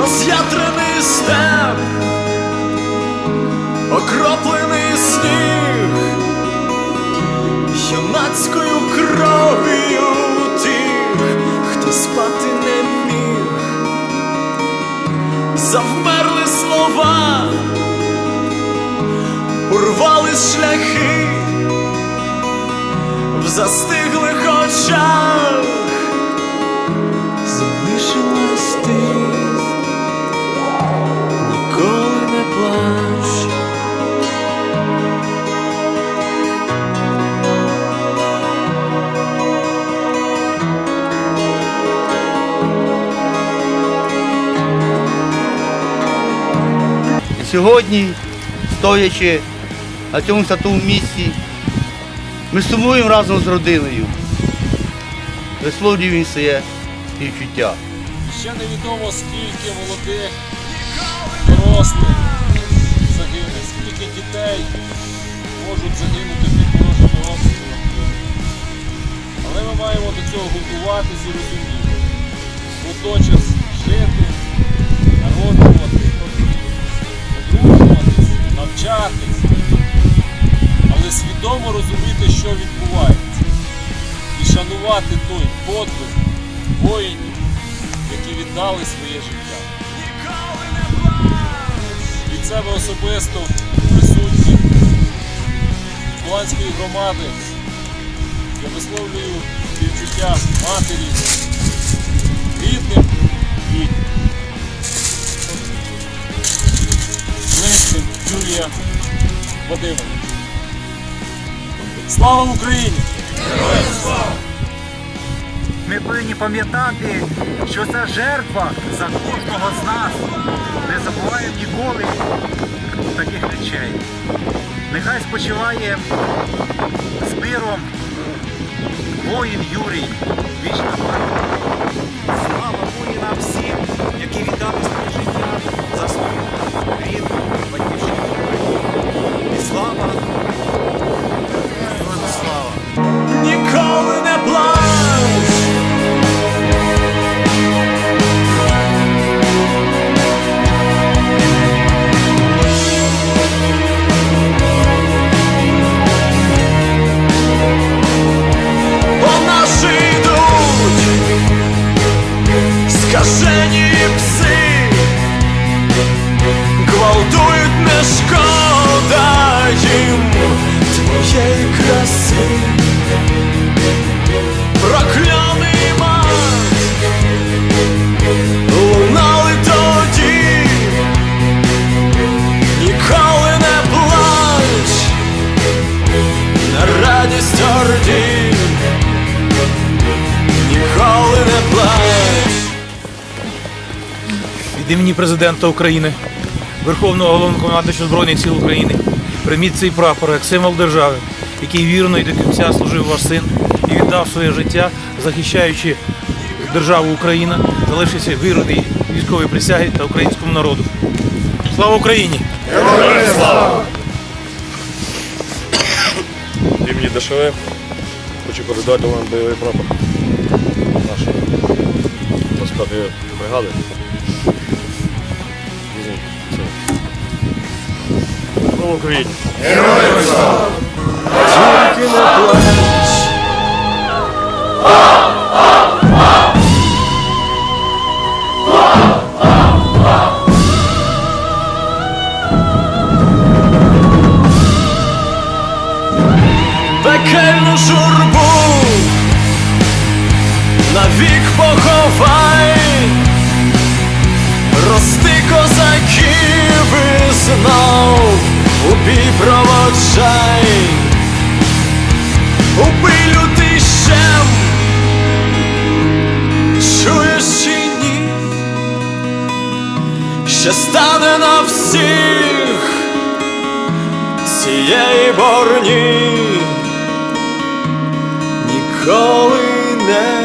Роз'ятрений степ, окроплений сніг, юнацькою кров'ю тих, хто спати не міг, завмерли слова, урвали шляхи в застиглих очах. Сьогодні, стоячи на цьому святому місці, ми сумуємо разом з родиною. Висловлюємо своє співчуття. Ще невідомо скільки молодих, дорослих загине, скільки дітей можуть загинути під ворожими обстрілами. Але ми маємо до цього готуватися і розуміти. Водночас жити, навчатись, але свідомо розуміти, що відбувається. І шанувати той подвиг воїнів, які віддали своє життя. Від себе особисто присутніх Куланської громади я висловлюю співчуття матері, рідним і Юрія Вадимовича. Слава Україні! Героям слава! Ми повинні пам'ятати, що це жертва за кожного з нас. Не забуваємо ніколи таких речей. Нехай спочиває з миром воїн Юрій. Вічна пам'ять. Слава воїнам всім, які віддали своє життя kieszeni. Від імені президента України, Верховного Головнокомандуючого Збройних сил України, прийміть цей прапор як символ держави, який вірно і до кінця служив ваш син і віддав своє життя, захищаючи державу Україна, залишився вірний військовій присяги та українському народу. Слава Україні! Від імені ДШВ хочу передати вам бойовий прапор нашої 25-ї бригади. Слава Україні! Не плач. Пекельну журбу навік поховай, ще стане на всіх цієї борні, ніколи не